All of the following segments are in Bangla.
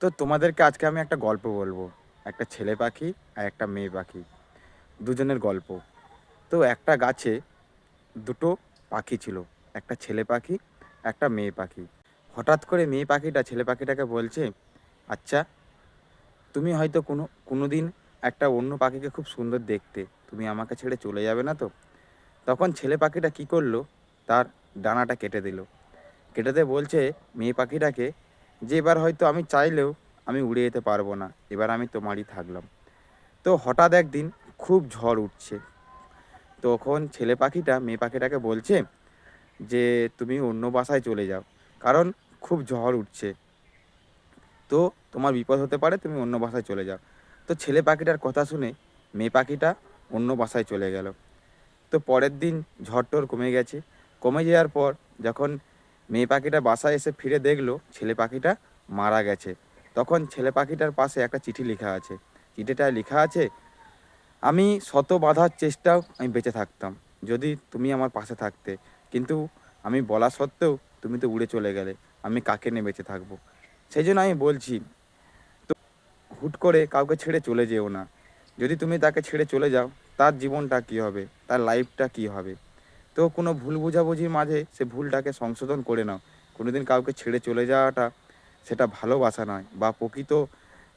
তো তোমাদেরকে আজকে আমি একটা গল্প বলব। একটা ছেলে পাখি আর একটা মেয়ে পাখি। দুজনের গল্প। তো একটা গাছে দুটো পাখি ছিল। একটা ছেলে পাখি, একটা মেয়ে পাখি। হঠাৎ করে মেয়ে পাখিটা, ছেলে পাখিটাকে বলছে আচ্ছা তুমি হয়তো কোনো কোনো দিন একটা অন্য পাখিকে খুব সুন্দর দেখতে। তুমি আমাকে ছেড়ে চলে যাবে না তো? তখন ছেলে পাখিটা কি করল? তার ডানাটা কেটে দিল। কেটে দিয়ে বলছে, মেয়ে পাখিটাকে যে এবার হয়তো আমি চাইলেও আমি উড়ে যেতে পারব না, এবার আমি তোমারই থাকলাম। তো হঠাৎ একদিন খুব ঝড় উঠছে। তখন ছেলে পাখিটা, মেয়ে পাখিটাকে বলছে যে, তুমি অন্য বাসায় চলে যাও, কারণ খুব ঝড় উঠছে। তো তোমার বিপদ হতে পারে, তুমি অন্য বাসায় চলে যাও। তো ছেলে পাখিটার কথা শুনে মেয়ে পাখিটা অন্য বাসায় চলে গেল। তো পরের দিন ঝড় টর কমে গেছে। কমে যাওয়ার পর যখন মেয়ে পাখিটা বাসায় এসে ফিরে দেখল, ছেলে পাখিটা মারা গেছে। তখন ছেলে পাখিটার পাশে একটা চিঠি লেখা আছে। চিঠিটায় লেখা আছে, আমি শত বাধার চেষ্টাও আমি বেঁচে থাকতাম, যদি তুমি আমার পাশে থাকতে। কিন্তু আমি বলা সত্ত্বেও তুমি তো উড়ে চলে গেলে, আমি কাকে নিয়ে বেঁচে থাকব? সেই জন্য আমি বলছি, তো হুট করে কাউকে ছেড়ে চলে যেও না। যদি তুমি তাকে ছেড়ে চলে যাও, তার জীবনটা কী হবে? তার লাইফটা কী হবে? তো কোনো ভুল বোঝাবুঝির মাঝে সে ভুলটাকে সংশোধন করে নাও। কোনোদিন কাউকে ছেড়ে চলে যাওয়াটা সেটা ভালোবাসা নয় বা প্রকৃত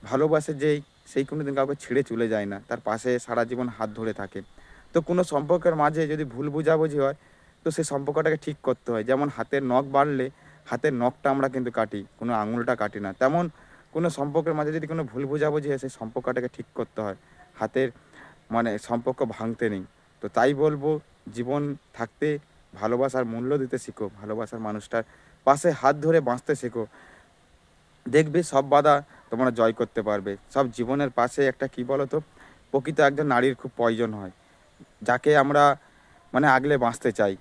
ভালোবাসে যেই, সেই কোনোদিন কাউকে ছেড়ে চলে যায় না, তার পাশে সারা জীবন হাত ধরে থাকে। তো কোনো সম্পর্কের মাঝে যদি ভুল বোঝাবুঝি হয়, তো সেই সম্পর্কটাকে ঠিক করতে হয়। যেমন হাতের নখ বাড়লে হাতের নখটা আমরা কিন্তু কাটি, কোনো আঙুলটা কাটি না। তেমন কোনো সম্পর্কের মাঝে যদি কোনো ভুল বোঝাবুঝি হয় সেই সম্পর্কটাকে ঠিক করতে হয়। হাতের মানে সম্পর্ক ভাঙতে নেই। তো তাই বলব, জীবন থাকতে ভালোবাসার মূল্য দিতে শেখো, ভালোবাসার মানুষটার পাশে হাত ধরে বাঁচতে শেখো। দেখবে সব বাধা তোমরা জয় করতে পারবে। সব জীবনের পাশে একটা কি বলো তো প্রকৃত একজন নারীর খুব প্রয়োজন হয়, যাকে আমরা মানে আগলে বাঁচতে চাই।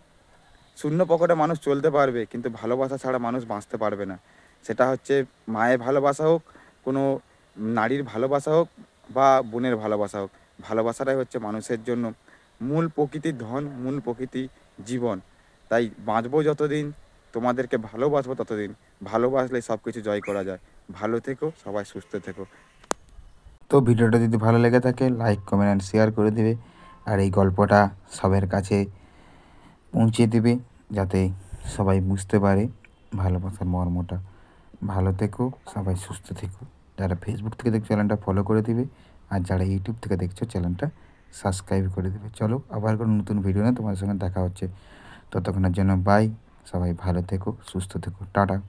শূন্য পকেটে মানুষ চলতে পারবে, কিন্তু ভালোবাসা ছাড়া মানুষ বাঁচতে পারবে না। সেটা হচ্ছে মায়ের ভালোবাসা হোক, কোনো নারীর ভালোবাসা হোক বা বোনের ভালোবাসা হোক, ভালোবাসাটাই হচ্ছে মানুষের জন্য মূল প্রকৃতির ধন, মূল প্রকৃতি জীবন। তাই বাঁচবো যতদিন, তোমাদেরকে ভালোবাসবো ততদিন। ভালোবাসলে সব কিছু জয় করা যায়। ভালো থেকো, সবাই সুস্থ থেকো। তো ভিডিওটা যদি ভালো লেগে থাকে লাইক কমেন্ট অ্যান্ড শেয়ার করে দেবে। আর এই গল্পটা সবার কাছে পৌঁছে দেবে, যাতে সবাই বুঝতে পারে ভালোবাসার মর্মটা। ভালো থেকো, সবাই সুস্থ থেকো। যারা ফেসবুক থেকে দেখছ চ্যানেলটা ফলো করে দিবে। আর যারা ইউটিউব থেকে দেখছ চ্যানেলটা সাবস্ক্রাইব করে দেবে। চলো আবার কোনো নতুন ভিডিও না তোমার সঙ্গে দেখা হচ্ছে। ততক্ষণের জন্য বাই সবাই ভালো থেকো, সুস্থ থেকো। টাটা।